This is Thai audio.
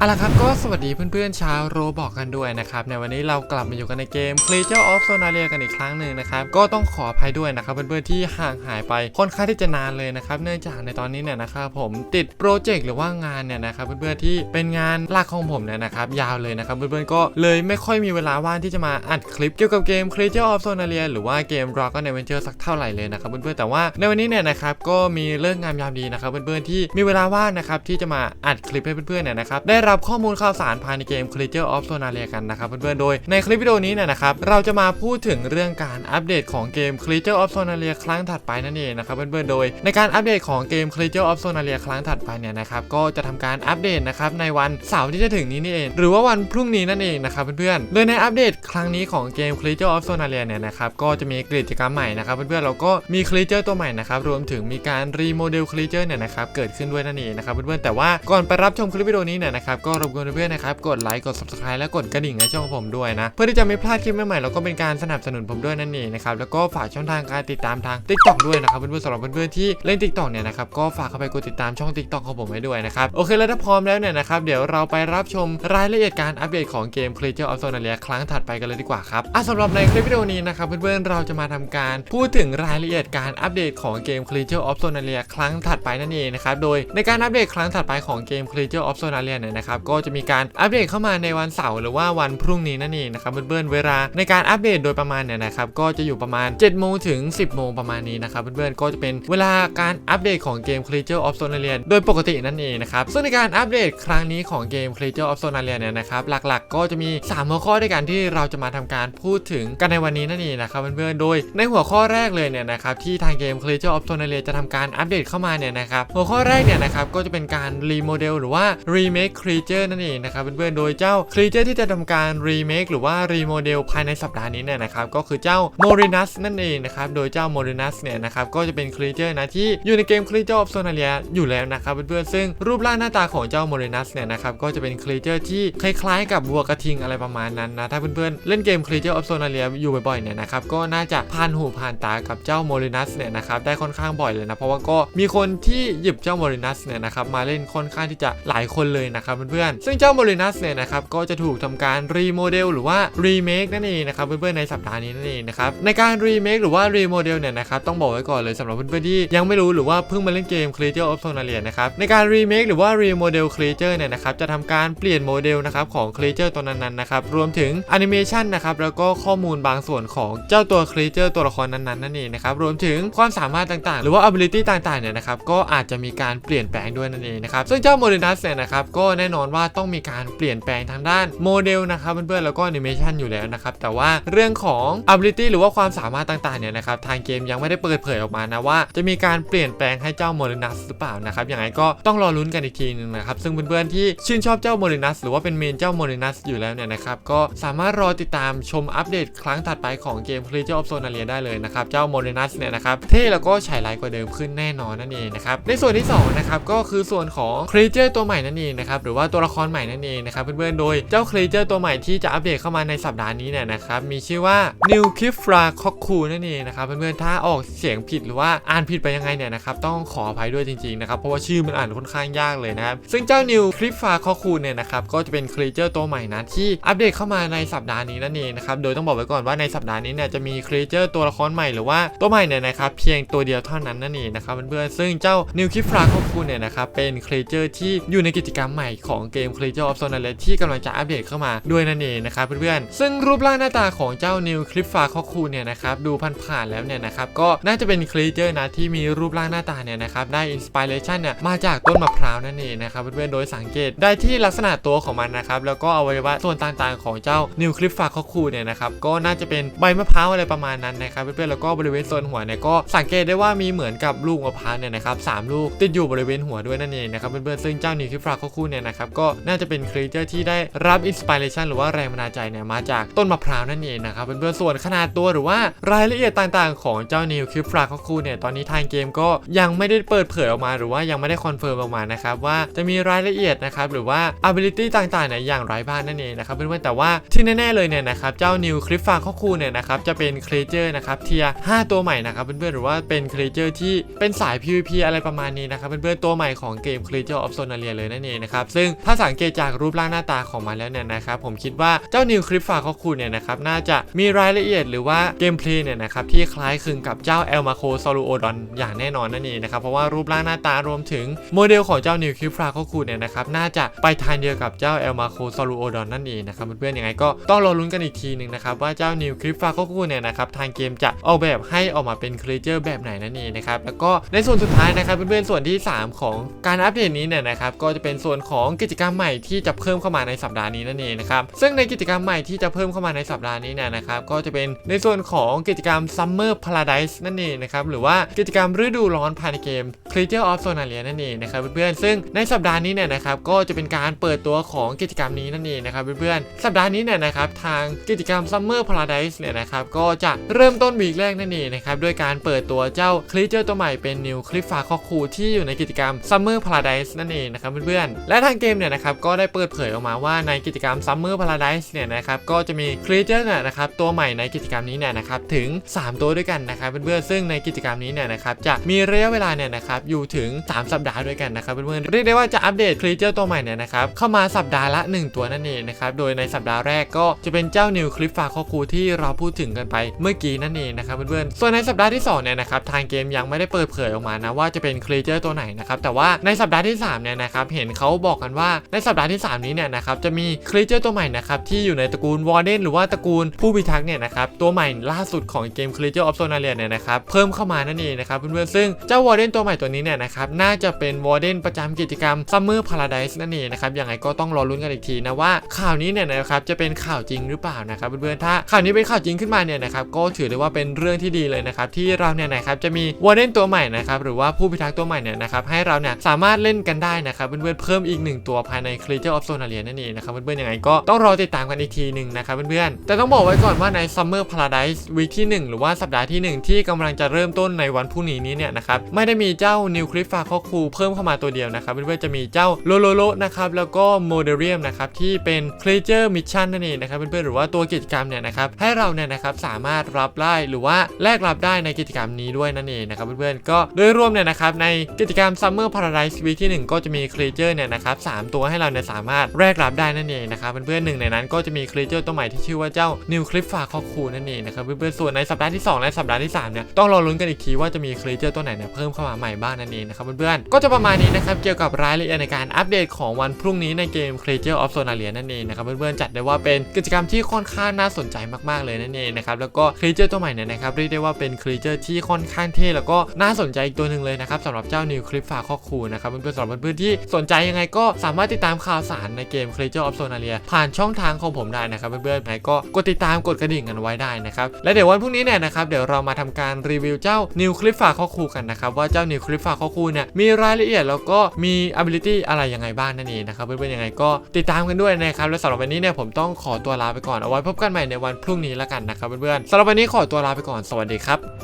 เอาละครับก็สวัสดีเพื่อนๆชาวโรบอกกันด้วยนะครับ ในวันนี้เรากลับมาอยู่กันในเกม Creature of Sonaria กันอีกครั้งหนึ่งนะครับ ก็ต้องขออภัยด้วยนะครับ เพื่อนๆที่ห่างหายไปค่อนข้างที่จะนานเลยนะครับ เนื่องจากในตอนนี้เนี่ยนะครับผมติดโปรเจกต์หรือว่างานเนี่ยนะครับเพื่อนๆที่เป็นงานหลักของผมเนี่ยนะครับยาวเลยนะครับเพื่อนๆก็เลยไม่ค่อยมีเวลาว่างที่จะมาอัดคลิปเกี่ยวกับเกม Creature of Sonaria หรือว่าเกม Rock and Adventure สักเท่าไหร่เลยนะครับเพื่อนๆแต่ว่าในวันนี้เนี่ยนะครับก็มีเรื่องงามยามดีนะครับเพื่อนๆที่มีเวลาว่างนะครับที่จะมาอัดคลิปให้เพื่อนๆเนี่ยนะครับได้รับข้อมูลข่าวสารภายในเกม Creature of Sonaria กันนะครับเพื่อนๆ โดยในคลิปวิดีโอนี้เนี่ยนะครับเราจะมาพูดถึงเรื่องการอัปเดตของเกม Creature of Sonaria ครั้งถัดไปนั่นเองนะครับเพื่อนๆ โดยในการอัปเดตของเกม Creature of Sonaria ครั้งถัดไปเนี่ยนะครับก็จะทำการอัปเดตนะครับในวันเสาร์ที่จะถึงนี้นี่เอง หรือว่าวันพรุ่งนี้นั่นเองนะครับเพื่อนๆโดยในอัปเดตครั้งนี้ของเกม Creature of Sonaria เนี่ยนะครับก็จะมีกิจกรรมใหม่นะครับเพื่อนๆเราก็มี Creature ตัวใหม่นะครับรวมถึงมีการรีโมเดล Creature เนี่ยนะครับเกิดขึ้นด้วยนั่นเองนะครับเพื่อนๆแต่ว่าก่อนไปรับชมคลิปวิดีโอนี้เนี่ยนะครับก็รบกวนเพื่อนๆนะครับกดไลค์กด subscribe และกดกระดิ่งในช่องของผมด้วยนะ เพื่อที่จะไม่พลาดคลิปใหม่ๆแล้วก็เป็นการสนับสนุนผมด้วยนั่นเองนะครับแล้วก็ฝากช่องทางการติดตามทาง TikTok ด้วยนะครับเพื่อนๆสำหรับเพื่อนๆที่เล่น TikTok เนี่ยนะครับก็ฝากเข้าไปกดติดตามช่อง TikTok ของผมไว้ด้วยนะครับโอเคแล้วถ้าพร้อมแล้วเนี่ยนะครับเดี๋ยวเราไปรับชมรายละเอียดการอัปเดตของเกม Creature of Sonaria ครั้งถัดไปกันเลยดีกว่าครับอะสำหรับในคลิปวิดีโอนี้นะครับเพื่อนๆเราจะมาทำการพูดถึงรายละเอียดการอัปเดตของเกม Creature of Sonaria ครั้งถัดไปนั่นเองนะครับโดยในการอัปเดตครั้งถัดไปของเกม Creature of Sonaria เนี่ยนะครับก็จะมีการอัปเดตเข้ามาในวันเสาร์หรือว่าวันพรุ่งนี้นั่นเองนะครับเพื่อนๆเวลาในการอัปเดตโดยประมาณเนี่ยนะครับก็จะอยู่ประมาณ7โมงถึง 10โมงประมาณนี้นะครับเพื่อนๆก็จะเป็นเวลาการอัปเดตของเกม Creature of Sonaria โดยปกตินั่นเองนะครับซึ่งในการอัปเดตครั้งนี้ของเกม Creature of Sonaria เนี่ยนะครับหลักๆ ก็จะมี 3 หัวข้อด้วยกันที่เราจะมาทำการพูดถึงกันในวันนี้นั่นเองนะครับเพื่อนๆโดยในหัวข้อแรกเลยเนี่ยนะครับที่ทางเกม Creature of Sonaria จะทำการอัปเดตเข้ามาเนี่ยนะครับหัวข้อแรกเนี่ยนะครับก็จะเป็นการรีโมเดลหรือว่า remake creature นั่นเองนะครับเพื่อนๆโดยเจ้า creature ที่จะทำการ remake หรือว่า remodel ภายในสัปดาห์นี้เนี่ยนะครับก็คือเจ้า Morinus นั่นเองนะครับโดยเจ้า Morinus เนี่ยนะครับก็จะเป็น creature นะที่อยู่ในเกม Creature of Sonaria อยู่แล้วนะครับเพื่อนๆซึ่งรูปร่างหน้าตาของเจ้า Morinus เนี่ยนะครับก็จะเป็น creature ที่คล้ายๆ กับวัวกระทิงอะไรประมาณนั้นนะถ้าเพื่อนๆเล่นเกม Creature of Sonaria อยู่บ่อยๆเนี่ยนะครับก็น่าจะผ่านหูผ่านตากับเจ้า Morinus เนี่ยนะครับได้ค่อนข้างบ่อยเลยนะเพราะว่าก็มีคนที่หยิบเจ้า Morinus เนี่ยนะครับมาเล่นค่อนข้างที่จะหลายคนเลยนะครับเพื่อนๆซึ่งเจ้า Morinus เนี่ยนะครับก็จะถูกทำการรีโมเดลหรือว่ารีเมคนั่นเองนะครับเพื่อนๆในสัปดาห์นี้นั่นเองนะครับในการรีเมคหรือว่ารีโมเดลเนี่ยนะครับต้องบอกไว้ก่อนเลยสำหรับเพื่อนๆที่ยังไม่รู้หรือว่าเพิ่งมาเล่นเกม Creature of Sonaria นะครับในการรีเมคหรือว่ารีโมเดล Creature เนี่ยนะครับจะทำการเปลี่ยนโมเดลนะครับของ Creature ตัวนั้นๆนะครับรวมถึงแอนิเมชันนะครับแล้วก็ข้อมูลบางส่วนของเจ้าตัว Creature ตัวละครนั้นๆนั่นเองนะครับรวมถึงความสามารถต่างๆ หรือว่า ability ต่างๆเนี่ยนะครับก็อาจจะมีการเปลี่ยนแปลงด้วยนั่นเองนะครับซึ่งเจ้า Morinus เนี่ยนะครับก็แน่นอนว่าต้องมีการเปลี่ยนแปลงทางด้านโมเดลนะครับเพื่อนๆแล้วก็แอนิเมชันอยู่แล้วนะครับแต่ว่าเรื่องของ ability หรือว่าความสามารถต่างๆเนี่ยนะครับทางเกมยังไม่ได้เปิดเผยออกมานะว่า จะมีการเปลี่ยนแปลงให้เจ้า Morinus หรือเปล่านะครับอย่างไรก็ต้องรอลุ้นกันอีกทีหนึงนะครับซึ่งเพื่อนๆที่ชื่นชอบเจ้า Morinus หรือว่าเป็นเมนเจ้า Morinus อยู่แล้วเนี่ยนะครับก็สามารถรอติดตามชมอัปเดตครั้งถัดไปของเกม Creature of Sonaria ได้เลยนะครับเจ้า Morinus เนี่ยนะครับเท่แล้วก็ฉายไลกว่าเดิมขึ้นแน่นอนนั่นเองนะครับในส่วนที่สองนะครับก็คือส่วนของ Creature ตัวใหม่นั่นเองนะครับหรือว่าว่าตัวละครใหม่นั่นเองนะครับเพื่อนๆ โดยเจ้า Creature ตัวใหม่ที่จะอัปเดตเข้ามาในสัปดาห์นี้เนี่ยนะครับมีชื่อว่า New k i f r a c o c k u นั่นเองนะครับเพื่อนๆ ถ้าออกเสียงผิดหรือว่าอ่านผิดไปยังไงเนี่ยนะครับต้องขออภัยด้วยจริงๆนะครับเพราะว่าชื่อมันอ่านค่อนข้างยากเลยนะครับซึ่งเจ้า New k i f r a c o c k u เนี่ยนะครับก็จะเป็น Creature ตัวใหม่นะที่อัปเดตเข้ามาในสัปดาห์นี้นั่นเองนะครับโดยต้องบอกไว้ก่อนว่าในสัปดาห์นี้เนี่ยจะมี Creature ตัวละครใหม่หรือว่าตัวใหม่เนี่ยนะครับเพียงตัวเดียวเท่านั้นนั่นเองนะครับเพื่อนๆซึ่งเจ้า New k i f r a c o c k u เนี่ยนะครับเป็น Creature ที่อยู่ในกิจกรรมใหม่ของเกม Creature of Sonaria ที่กำลังจะอัปเดตเข้ามาด้วยนั่นเองนะครับเพื่อนๆ ซึ่งรูปร่างหน้าตาของเจ้า New c l i f f a c o c k u เนี่ยนะครับดูผ่านๆแล้วเนี่ยนะครับก็น่าจะเป็น Creature นะที่มีรูปร่างหน้าตาเนี่ยนะครับได้อินสปิเรชันเนี่ยมาจากต้นมะพร้าวนั่นเองนะครับเพื่อนๆโดยสังเกตได้ที่ลักษณะตัวของมันนะครับแล้วก็อวัยวะส่วนต่างๆของเจ้า New c l i f f a c o c k u เนี่ยนะครับก็น่าจะเป็นใบมะพร้าวอะไรประมาณนั้นนะครับเพื่อนๆแล้วก็บริเวณโซนหัวเนี่ยก็สังเกตได้ว่ามีเหมือนกับลูกมะพร้าวเนี่ยนะครับสามลูกติดอยู่บริเวณหัวด้วยนั่นเองนะครับเพื่อนๆซึ่งเจ้า New c l i f f a c o c k u เนี่ยนะครับนะครับก็น่าจะเป็นครีเอเตอร์ที่ได้รับอินสปิเรชันหรือว่าแรงบันดาลใจเนี่ยมาจากต้นมะพร้าวนั่นเองนะครับเพื่อนๆส่วนขนาดตัวหรือว่ารายละเอียดต่างๆ ของเจ้านิวคลิปฟลาคคูเนี่ยตอนนี้ทางเกมก็ยังไม่ได้เปิดเผยออกมา หรือว่ายังไม่ได้คอนเฟิร์มออกมานะครับว่าจะมีรายละเอียดนะครับหรือว่า ability ต่างๆเนี่ยอย่างไรบ้างนั่นเองนะครับเพื่อนๆแต่ว่าที่แน่ๆเลยเนี่ยนะครับเจ้านิวคลิปฟลาคคูเนี่ยนะครับจะเป็นครีเอเตอร์นะครับเทีย5ตัวใหม่นะครับเพื่อนๆหรือว่าเป็นครีเอเตอร์ที่เป็นสาย PVP อะไรประมาณนี้นะครับเพื่อนๆตัวใหม่ของเกม Creature of Sonaria เลยนั่นเองนะครับซึ่งถ้าสังเกตจากรูปร่างหน้าตาของมันแล้วเนี่ยนะครับผมคิดว่าเจ้านิวคลิปฟาคอคูเนี่ยนะครับน่าจะมีรายละเอียดหรือว่าเกมเพลย์เนี่ยนะครับที่คล้ายคลึงกับเจ้าเอลมาโคซอลูโอดอนอย่างแน่นอนนั่นเองนะครับเพราะว่ารูปร่างหน้าตารวมถึงโมเดลของเจ้านิวคลิปฟาคอคูเนี่ยนะครับน่าจะไปทางเดียวกับเจ้าเอลมาโคซอลูโอดอนนั่นเองนะครับเพื่อนๆยังไงก็ต้องรอลุ้นกันอีกทีหนึ่งนะครับว่าเจ้านิวคลิปฟาคอคูเนี่ยนะครับทางเกมจะออกแบบให้ออกมาเป็นครีเอเตอร์แบบไหนนั่นเองนะครับแล้วก็ในส่วนสุดท้ายนะครับเพื่อนๆส่วนที่ 3 ของการอัปเดตนี้เนี่ยนะครับก็จะเป็นส่วนของกิจกรรมใหม่ที่จะเพิ่มเข้ามาในสัปดาห์นี้นั่นเองนะครับซึ่งในกิจกรรมใหม่ที่จะเพิ่มเข้ามาในสัปดาห์นี้เนี่ยนะครับก็จะเป็นในส่วนของกิจกรรม Summer Paradise นั่นเองนะครับหรือว่ากิจกรรมฤดูร้อนภายในเกม Creature of Sonaria นั่นเองนะครับเพื่อนๆซึ่งในสัปดาห์นี้เนี่ยนะครับก็จะเป็นการเปิดตัวของกิจกรรมนี้นั่นเองนะครับเพื่อนๆสัปดาห์นี้เนี่ยนะครับทางกิจกรรม Summer Paradise เนี่ยนะครับก็จะเริ่มต้นวีคแรกนั่นเองนะครับด้วยการเปิดตัวเจ้า Creature ตัวใหม่เป็น New Cliff f a c o c u ที่อยู่ในกิจกรรม Summer Paradise นั่นเองนะครับเพื่อนๆและทางเกมเนี่ยนะครับก็ได้เปิดเผยออกมาว่าในกิจกรรม Summer Paradise เนี่ยนะครับก็จะมี Creature เนี่ยนะครับตัวใหม่ในกิจกรรมนี้เนี่ยนะครับถึง 3 ตัวด้วยกันนะครับเพื่อนๆซึ่งในกิจกรรมนี้เนี่ยนะครับจะมีระยะเวลาเนี่ยนะครับอยู่ถึง 3 สัปดาห์ด้วยกันนะครับเพื่อนๆเรียกได้ว่าจะอัปเดต Creature ตัวใหม่เนี่ยนะครับเข้ามาสัปดาห์ละ 1 ตัวนั่นเองนะครับโดยในสัปดาห์แรกก็จะเป็นเจ้า New Cliff f a c o c u ที่เราพูดถึงกันไปเมื่อกี้นั่นเองนะครับเพื่อนๆส่วนในสัปดาห์ที่2เนี่ยนะครับทางเกมยังไม่ได้เปิดเผยออกมานะว่าจะเป็น Creature ตัวไหนนะครับแต่ว่าในสัปดาห์ที่3เนี่ยนะครับเห็นเขาบอกกันว่าในสัปดาห์ที่ 3 นี้เนี่ยนะครับจะมี Creature ตัวใหม่นะครับที่อยู่ในตระกูล Warden หรือว่าตระกูลผู้พิทักษ์เนี่ยนะครับตัวใหม่ล่าสุดของเกม Creature of Sonaria เนี่ยนะครับเพิ่มเข้ามานั่นเองนะครับเพื่อนๆซึ่งเจ้า Warden ตัวใหม่ตัวนี้เนี่ยนะครับน่าจะเป็น Warden ประจำกิจกรรม Summer Paradise นั่นเองนะครับยังไงก็ต้องรอลุ้นกันอีกทีนะว่าข่าวนี้เนี่ยนะครับจะเป็นข่าวจริงหรือเปล่านะครับเพื่อนๆถ้าข่าวนี้เป็นข่าวจริงขึ้นมาเนี่ยนะครับก็ถือได้ว่าเป็นเรื่องที่ดีเลยนะครับที่เราเนี่ยนะครับจะมี Warden ตัวใหม่นะครับหรือว่าผู้พิทักษ์ตัวใหม่เนี่ยนะครับให้เราเนี่ยสามารถเล่นกันได้นะครับเพื่อนๆเพิ่มอีกหนึ่งตัวภายใน Creature of Sonaria นั่นเองนะครับเพื่อนๆยังไงก็ต้องรอติดตามกันอีกทีหนึ่งนะครับเพื่อนๆแต่ต้องบอกไว้ก่อนว่าใน Summer Paradise วีคที่ 1 หรือว่าสัปดาห์ที่ 1 ที่กำลังจะเริ่มต้นในวันพรุ่งนี้นี้เนี่ยนะครับไม่ได้มีเจ้า New Cliff f a c o c u เพิ่มเข้ามาตัวเดียวนะครับเพื่อนๆจะมีเจ้าโลโลโลนะครับแล้วก็ Moderium นะครับที่เป็น Creature Mission นั่นเองนะครับเพื่อนๆหรือว่าตัวกิจกรรมเนี่ยนะครับให้เราเนี่ยนะครับสามารถรับได้หรือว่าแลกรับได้ในกิจกรรมนี้ด้วยนั่นเองนะครับเพื่อนๆก็โดยรวมเนี่ยนะครับในกิจกรรม Summer Paradise Week ที่ 1 ก็จะมี Creature เนี่ยนะครับสามตัวให้เราเนี่ยสามารถแลกรับได้นั่นเองนะครับเพื่อนๆหนึ่งในนั้นก็จะมี Creature ตัวใหม่ที่ชื่อว่าเจ้า New Cliff f a c o c u นั่นเองนะครับเพื่อนๆส่วนในสัปดาห์ที่ 2 และสัปดาห์ที่3เนี่ยต้องรอลุ้นกันอีกทีว่าจะมี Creature ตัวไหนเนี่ยเพิ่มเข้ามาใหม่บ้างนั่นเองนะครับเพื่อนๆก็จะประมาณนี้นะครับเกี่ยวกับรายละเอียดในการอัปเดตของวันพรุ่งนี้ในเกม Creature of Sonaria นั่นเองนะครับเพื่อนๆจัดได้ว่าเป็นกิจกรรมที่ค่อนข้างน่าสนใจมากๆเลยนั่นเองนะครับแล้วก็ Creature ตัวใหม่เนี่ยนะครับเรียกได้ว่าเป็น Creature ที่ค่อนข้างเท่แล้วก็น่าสนใจอีกตัวหนึ่งเลยนะครับสำหรับเจ้า New Cliff f a c o c u นะครับเพื่อนๆสำหรับเพื่อนๆที่สนใจยังไงก็สามารถติดตามข่าวสารในเกม Creature of Sonaria ผ่านช่องทางของผมได้นะครับเพื่อนๆไหนก็กดติดตามกดกระดิ่งกันไว้ได้นะครับและเดี๋ยววันพรุ่งนี้เนี่ยนะครับเดี๋ยวเรามาทำการรีวิวเจ้า New Cliff f a c o c u กันนะครับว่าเจ้า New Cliff f a c o c u เนี่ยมีรายละเอียดแล้วก็มี ability อะไรยังไงบ้างนั่นเองนะครับเพื่อนๆยังไงก็ติดตามกันด้วยนะครับและสำหรับวันนี้เนี่ยผมต้องขอตัวลาไปก่อนเอาไว้พบกันใหม่ในวันพรุ่งนี้แล้วกันนะครับเพื่อนๆสำหรับวันนี้ขอตัวลาไปก่อนสวัสดีครับ